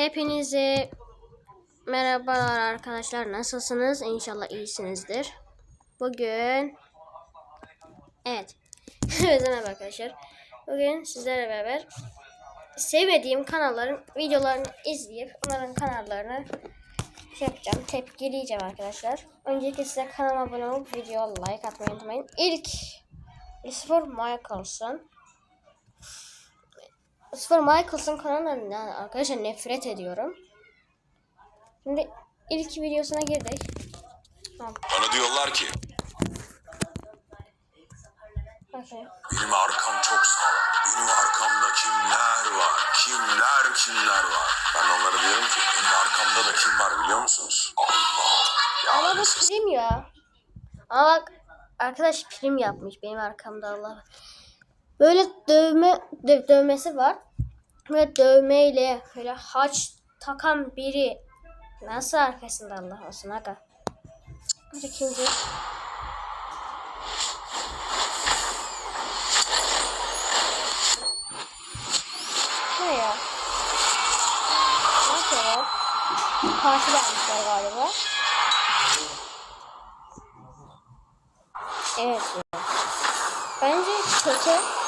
Hepinize merhabalar arkadaşlar. Nasılsınız? İnşallah iyisinizdir. Bugün Evet. Merhaba arkadaşlar. Bugün sizlerle beraber sevmediğim kanalların videolarını izleyip onların kanallarını şey yapacağım. Tepkileyeceğim arkadaşlar. Öncelikle size kanalıma abone olup video like atmayı unutmayın. İlk Lucifer Michaelson Lucifer Michaelson kanalından arkadaşlar nefret ediyorum. Şimdi ilk videosuna girdik. Tamam. Bana diyorlar ki Okay. benim arkam çok sağlam. Benim arkamda kimler var? Kimler kimler var? Ben onlara diyorum ki benim arkamda da kim var biliyor musunuz? Allah. Ama Ya bu prim ya. Ama bak arkadaş prim yapmış benim arkamda Allah. Böyle dövme dö- dövmesi var. Ve dövmeyle böyle haç takan biri nasıl arkasında Allah olsun aga. İkinci. Ne ya? Ne yapıyorlar? Parti vermişler galiba. Evet. Bence kötü.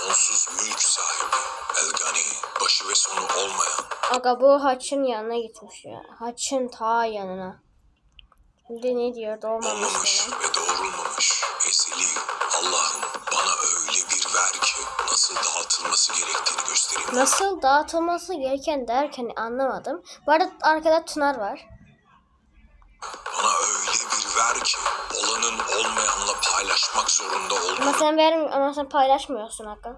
Sonsuz mülk sahibi, Elgani, başı ve sonu olmayan, Aga bu haçın yanına gitmiş ya. Haçın ta yanına. Şimdi ne diyor doğmamış olmamış falan. ve doğrulmamış, ezeli, Allah'ım bana öyle bir ver ki nasıl dağıtılması gerektiğini göstereyim. Nasıl dağıtılması gereken derken anlamadım. Bu arada arkada Tunar var. Paylaşmak zorunda Ama olduğunu sen vermiyor ama sen paylaşmıyorsun Hakan.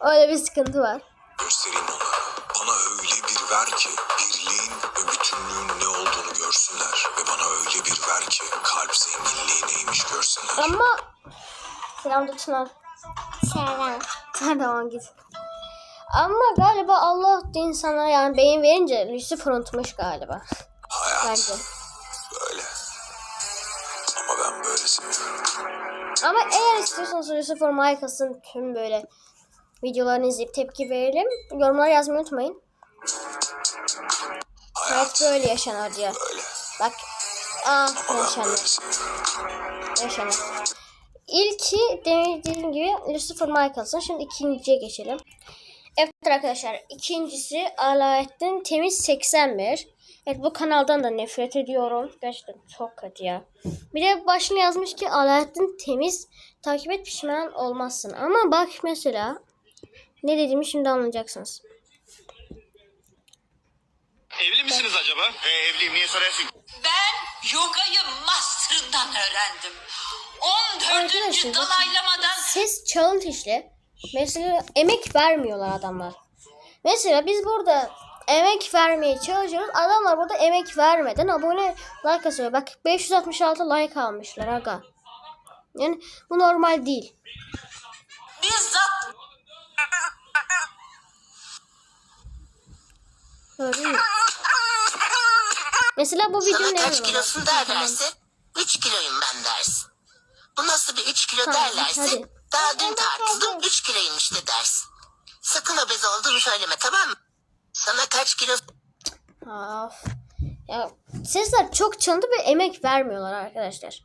Öyle bir sıkıntı var. göstereyim onlara. Bana öyle bir ver ki birliğin ve bütünlüğün ne olduğunu görsünler. Ve bana öyle bir ver ki kalp zenginliği neymiş görsünler. Ama Selam da Tunar. Selam. Tamam git. Ama galiba Allah insana yani beyin verince Lucifer unutmuş galiba. Hayat Bence. İstiyorsanız Lucifer Michaels'ın tüm böyle videolarını izleyip tepki verelim. Yorumlara yazmayı unutmayın. Hayat böyle yaşanır böyle. Bak. Ben yaşanır. Yaşanır. İlki dediğim gibi Lucifer Michaels'ın. Şimdi ikinciye geçelim. Evet arkadaşlar ikincisi Alaettin Temiz 81. Evet bu kanaldan da nefret ediyorum. Gerçekten çok kötü ya. Bir de başına yazmış ki Alaettin Temiz takip et pişman olmazsın. Ama bak mesela ne dediğimi şimdi anlayacaksınız. Evli misiniz acaba? He evliyim niye soruyorsun? Ben yogayı master'ından öğrendim. 14. Arkadaşlar, bakın. dalaylamadan Ses challenge'le mesela emek vermiyorlar adamlar. Mesela biz burada emek vermeye çalışıyoruz. Adamlar burada emek vermeden abone like atıyor. Bak 566 like almışlar aga. Yani bu normal değil. bizzat? Mesela bu video Sana kaç kilosun der derse 3 kiloyum ben dersin. Bu nasıl bir 3 kilo Tamam, derlerse hadi. daha dün tartıldım 3 kiloymuş de dersin. Sakın obez olduğunu söyleme tamam mı? Sana kaç kilo Of. Ya sesler çok çalındı ve emek vermiyorlar arkadaşlar.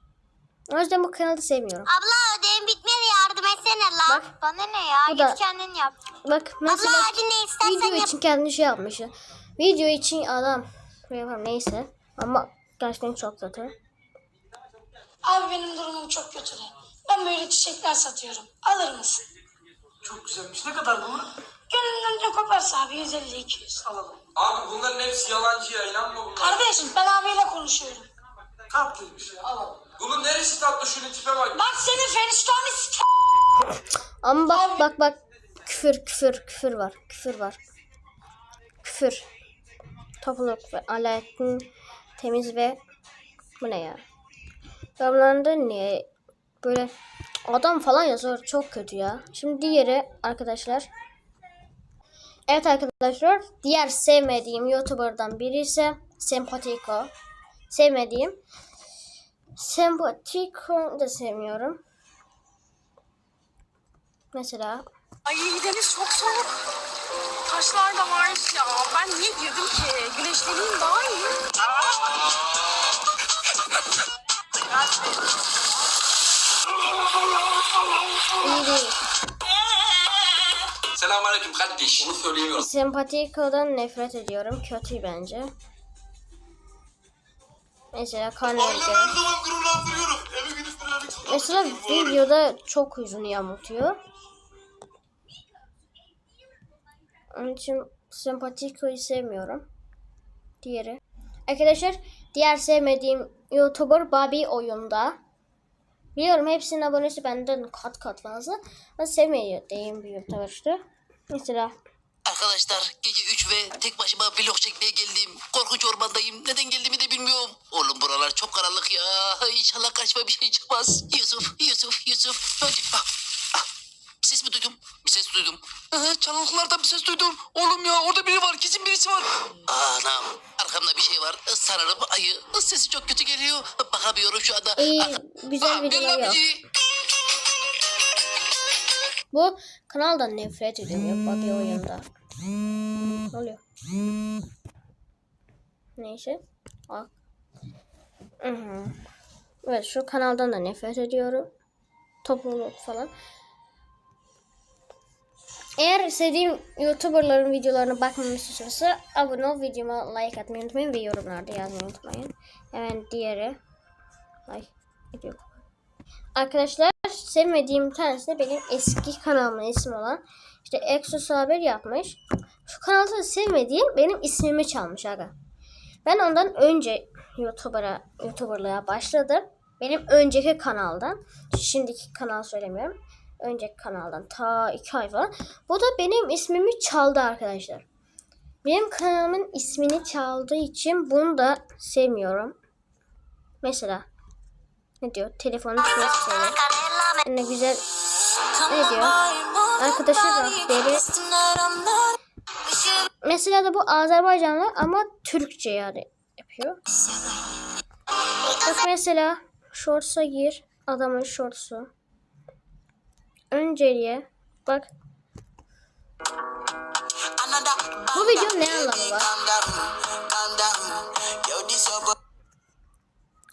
O yüzden bu kanalı sevmiyorum. Abla ödevim bitmedi yardım etsene lan. Bak. Bana ne ya Bu git da- kendin yap. Bak mesela hadi ne istersen video yap. için kendi şey yapmış. ya. Video için adam yapar neyse. Ama gerçekten çok kötü. Abi benim durumum çok kötü. de. Ben böyle çiçekler satıyorum. Alır mısın? Çok güzelmiş. Ne kadar bunlar? Gönlünden ne koparsa abi 150-200. Alalım. Abi bunların hepsi yalancı ya. inanma bunlar. Kardeşim ben abiyle konuşuyorum. Tatlıymış ya. Alalım. Bunun neresi tatlı? Şunun tipe bak. Bak senin Feriştah'ını s*** Ama bak Abi- bak bak küfür küfür küfür var. Küfür var. Küfür. Topluluk ve Alaaddin temiz ve bu ne ya? Yorumlarında niye böyle adam falan yazıyor çok kötü ya. Şimdi diğeri arkadaşlar. Evet arkadaşlar diğer sevmediğim YouTuber'dan biri ise Sempatiko. Sevmediğim. Sempatiko da sevmiyorum. Mesela Ay deniz çok soğuk. Taşlar da var ya. Ben niye girdim ki? Güneşleneyim daha iyi. İyi değil. Selamünaleyküm kardeş. Bunu söyleyemiyorum. Sempatiko'dan nefret ediyorum. Kötü bence. Mesela Cornelius'e. zaman gururlandırıyorum. Eve gidip birazcık Mesela videoda çok yüzünü yamultuyor. Onun için Sempatiko'yu sevmiyorum. Diğeri. Arkadaşlar diğer sevmediğim YouTuber Bobby oyunda. Biliyorum hepsinin abonesi benden kat kat fazla. Ama sevmediğim bir YouTuber işte. Mesela Arkadaşlar gece 3 ve tek başıma vlog çekmeye geldim. Korkunç ormandayım. Neden geldiğimi de bilmiyorum. Oğlum buralar çok karanlık ya. İnşallah karşıma bir şey çıkmaz. Yusuf, Yusuf, Yusuf. Hadi. Ah, ah. Bir ses mi duydum? Bir ses duydum. Ee, çalılıklardan bir ses duydum. Oğlum ya orada biri var. Kesin birisi var. Anam. Arkamda bir şey var. Sanırım ayı. Sesi çok kötü geliyor. Bakamıyorum şu anda. iyi güzel Ah, videolar yok. bizi- Bu kanaldan nefret ediyorum ya Bobby oyunda. Ne oluyor? Neyse. Hı. Evet şu kanaldan da nefret ediyorum. Topluluk falan. Eğer sevdiğim YouTuber'ların videolarına bakmamı istiyorsa abone ol, videoma like atmayı unutmayın ve yorumlarda yazmayı unutmayın. Hemen diğeri. Ay, video. Arkadaşlar sevmediğim tanesi de benim eski kanalımın ismi olan işte Exos Haber yapmış. Şu kanalda sevmediğim benim ismimi çalmış aga. Ben ondan önce YouTuber'a YouTuber'lığa başladım. Benim önceki kanaldan. Şimdiki kanal söylemiyorum. Önceki kanaldan ta iki ay falan. Bu da benim ismimi çaldı arkadaşlar. Benim kanalımın ismini çaldığı için bunu da sevmiyorum. Mesela ne diyor? Telefonu çok seviyor. Ne güzel ne diyor? Arkadaşı rehberi. Mesela da bu Azerbaycanlı ama Türkçe yani yapıyor. Bak mesela shorts'a gir. Adamın shorts'u. Önceliğe bak. Bu video ne anlamı var?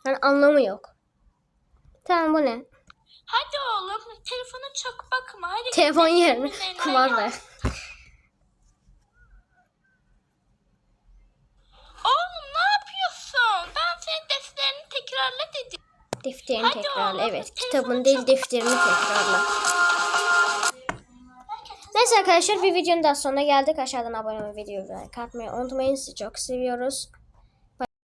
Yani anlamı yok. Tamam bu ne? Hadi oğlum telefona çok bakma. Hadi Telefon yerine kumanda. yap. Oğlum ne yapıyorsun? Ben senin defterini tekrarla dedim. Defterini Hadi tekrarla. oğlum, Evet. Kitabın değil defterini tekrarla. Neyse arkadaşlar bir videonun daha sonuna geldik. Aşağıdan abone olmayı videoyu like atmayı unutmayın. Sizi çok seviyoruz.